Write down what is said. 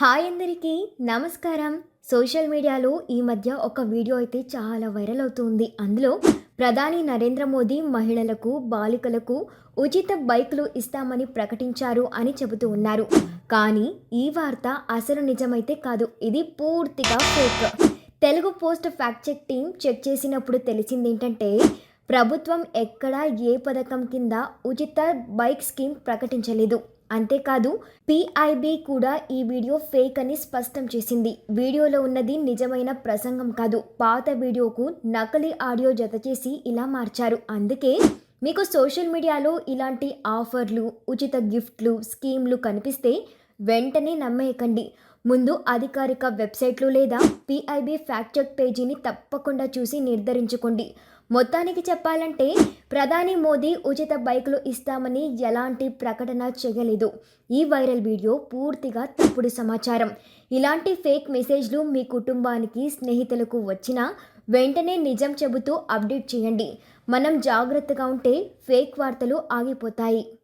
Hi అందరికీ నమస్కారం. Social మీడియాలో ఈ మధ్య ఒక వీడియో అయితే చాలా వైరల్ అవుతుంది. అందులో ప్రధాని నరేంద్ర మోదీ మహిళలకు బాలికలకు ఉచిత బైకులు ఇస్తామని ప్రకటించారు అని చెబుతూ ఉన్నారు. కానీ ఈ వార్త అసలు నిజమైతే కాదు. ఇది పూర్తిగా fake. Telugu post fact check team check చేసినప్పుడు తెలిసింది ఏంటంటే ప్రభుత్వం ఎక్కడా ఏ పథకం కింద ఉచిత బైక్ స్కీమ్ ప్రకటించలేదు. అంతేకాదు పిఐబి కూడా ఈ వీడియో ఫేక్ అని స్పష్టం చేసింది. వీడియోలో ఉన్నది నిజమైన ప్రసంగం కాదు. పాత వీడియోకు నకలి ఆడియో జత చేసి ఇలా మార్చారు. అందుకే మీకు సోషల్ మీడియాలో ఇలాంటి ఆఫర్లు ఉచిత గిఫ్ట్లు స్కీమ్లు కనిపిస్తే వెంటనే నమ్మేయకండి. ముందు అధికారిక వెబ్సైట్లు లేదా పిఐబి ఫ్యాక్ట్ చెక్ పేజీని తప్పకుండా చూసి నిర్ధారించుకోండి. మొత్తానికి చెప్పాలంటే ప్రధాని మోదీ ఉచిత బైకులు ఇస్తామని ఎలాంటి ప్రకటన చేయలేదు. ఈ వైరల్ వీడియో పూర్తిగా తప్పుడు సమాచారం. ఇలాంటి ఫేక్ మెసేజ్లు మీ కుటుంబానికి స్నేహితులకు వచ్చినా వెంటనే నిజం చెబుతూ అప్డేట్ చేయండి. మనం జాగ్రత్తగా ఉంటే ఫేక్ వార్తలు ఆగిపోతాయి.